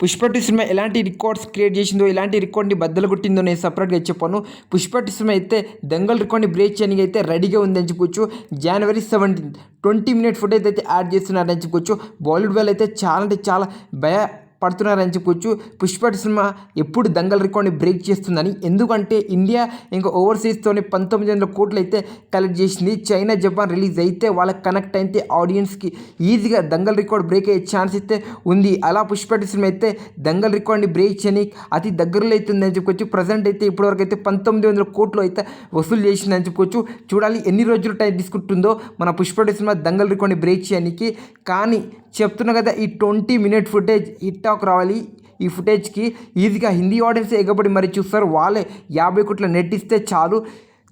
పుష్పటి cinema ఎలాంటి records create చేసిందో ఎలాంటి రికార్డ్ని బద్దలు కొట్టిందో నేను సపరేట్గా చెప్పాను. పుష్ప సినిమా అయితే దంగల్ రికార్డ్ని బ్రేక్ చేయడానికి అయితే రెడీగా ఉందని చెప్పుకోవచ్చు జనవరి సెవెంటీన్ ట్వంటీ మినిట్ ఫుటేజ్ అయితే యాడ్ చేస్తున్నారని చెప్పుకోవచ్చు బాలీవుడ్ వాళ్ళు అయితే చాలా అంటే చాలా భయ పడుతున్నారని చెప్పుకోవచ్చు పుష్ప సినిమా ఎప్పుడు దంగల్ రికార్డ్ని బ్రేక్ చేస్తుందని. ఎందుకంటే ఇండియా ఇంకా ఓవర్సీస్తోనే పంతొమ్మిది వందల కోట్లు అయితే కలెక్ట్ చేసింది. చైనా జపాన్ రిలీజ్ అయితే వాళ్ళకి కనెక్ట్ అయితే ఆడియన్స్కి ఈజీగా దంగల్ రికార్డ్ బ్రేక్ అయ్యే ఛాన్స్ అయితే ఉంది. అలా పుష్ప సినిమా అయితే దంగల్ రికార్డ్ని బ్రేక్ చేయని అతి దగ్గరలో అవుతుందని చెప్పుకోవచ్చు ప్రజెంట్ అయితే ఇప్పటివరకు అయితే పంతొమ్మిది వందల కోట్లు అయితే వసూలు చేసిందని చెప్పుకోవచ్చు చూడాలి ఎన్ని రోజులు టైం తీసుకుంటుందో మన పుష్ప సినిమా దంగల్ రికార్డ్ని బ్రేక్ చేయడానికి కానీ చెప్తున్నా కదా ఈ twenty minute footage hit talk రావాలి. ఈ ఫుటేజ్కి ఈజీగా హిందీ ఆడియన్స్ ఎగబడి మరి చూస్తారు. వాళ్ళే యాభై కోట్ల నెట్ ఇస్తే చాలు.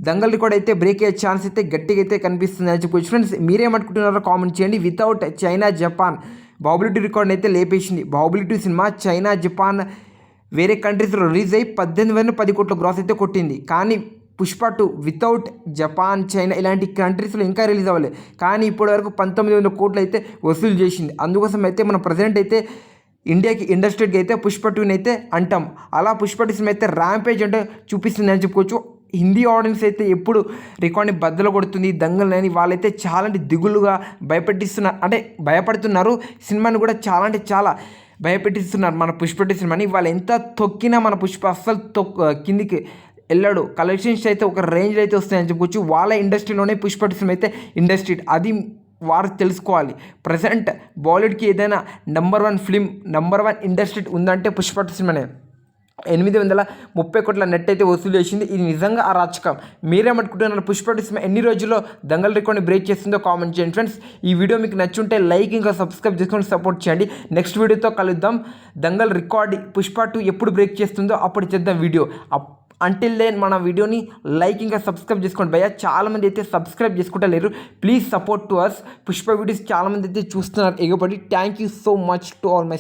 దంగల్ రికార్డ్ అయితే బ్రేక్ అయ్యే ఛాన్స్ అయితే గట్టిగా అయితే కనిపిస్తుంది అని చెప్పొచ్చు. ఫ్రెండ్స్ మీరేమనుకుంటున్నారో కామెంట్ చేయండి. Without China Japan. బాబులిటీ రికార్డ్ అయితే లేపేసింది. బాబులిటీ సినిమా చైనా జపాన్ వేరే కంట్రీస్లో రిలీజ్ అయ్యి పద్దెనిమిది వేల పది కోట్ల గ్రాస్ అయితే కొట్టింది. కానీ Pushpa two without Japan China ఇలాంటి కంట్రీస్లో ఇంకా రిలీజ్ అవ్వలేదు కానీ ఇప్పటివరకు పంతొమ్మిది వందల కోట్లు అయితే వసూలు చేసింది. అందుకోసం అయితే మనం ప్రజెంట్ అయితే ఇండియాకి ఇండస్ట్రీకి అయితే పుష్ప టూని అయితే అంటాం. అలా పుష్ప టూ సినిమా అయితే ర్యాంపేజ్ అంటే చూపిస్తుంది అని చెప్పుకోవచ్చు. హిందీ ఆడియన్స్ అయితే ఎప్పుడు రికార్డ్ని బద్దలు కొడుతుంది దంగలని వాళ్ళైతే చాలా అంటే దిగులుగా భయపెట్టిస్తున్నారు అంటే భయపడుతున్నారు. సినిమాని కూడా చాలా అంటే చాలా భయపెట్టిస్తున్నారు మన పుష్ప సినిమాని వాళ్ళు ఎంత తొక్కినా మన పుష్ప అస్సలు తొక్ కిందికి వెళ్ళాడు. కలెక్షన్స్ అయితే ఒక రేంజ్ అయితే వస్తాయని చెప్పుకోవచ్చు. వాళ్ళ ఇండస్ట్రీలోనే పుష్ప సినిమా అయితే ఇండస్ట్రీ అది వారు తెలుసుకోవాలి. ప్రజెంట్ బాలీవుడ్కి ఏదైనా number one film number one industry ఉందంటే పుష్ప సినిమానే. ఎనిమిది వందల ముప్పై కోట్ల నెట్ అయితే వసూలు చేసింది. ఇది నిజంగా అరాచకం. మీరేమనుకుంటున్నారు? పుష్ప సినిమా ఎన్ని రోజుల్లో దంగల్ రికార్డ్ని బ్రేక్ చేస్తుందో కామెంట్ చేయండి ఫ్రెండ్స్. ఈ వీడియో మీకు నచ్చుంటే లైక్ ఇంకా సబ్స్క్రైబ్ చేసుకొని సపోర్ట్ చేయండి. నెక్స్ట్ వీడియోతో కలుద్దాం. దంగల్ రికార్డ్ పుష్ప టూ ఎప్పుడు బ్రేక్ చేస్తుందో అప్పుడు చేద్దాం వీడియో. అంటిల్ దెన్ మన వీడియోని లైక్ ఇంకా సబ్స్క్రైబ్ చేసుకోండి. భయ్య చాలామంది అయితే సబ్స్క్రైబ్ చేసుకుంటా లేరు. Please support to us Pushpa videos చాలామంది అయితే చూస్తున్నారు. ఎగబడి thank you so much to all my